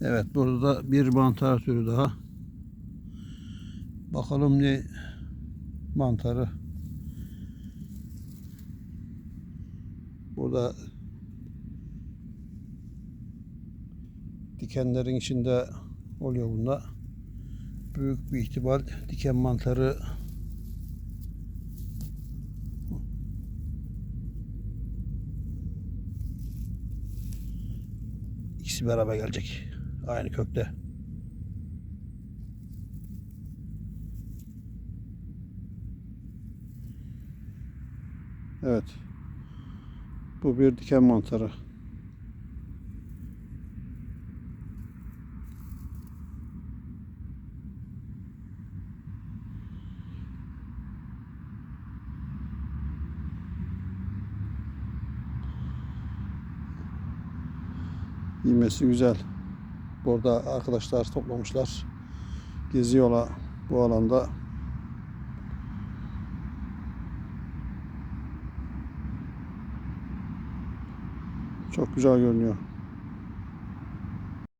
Evet burada da bir mantar türü daha. Bakalım ne mantarı. Burada dikenlerin içinde oluyor bunda. Büyük bir ihtimal diken mantarı ikisi beraber gelecek. Aynı kökte. Evet. Bu bir diken mantarı. Yemesi güzel. Burada arkadaşlar toplamışlar. Geziyorlar bu alanda. Çok güzel görünüyor.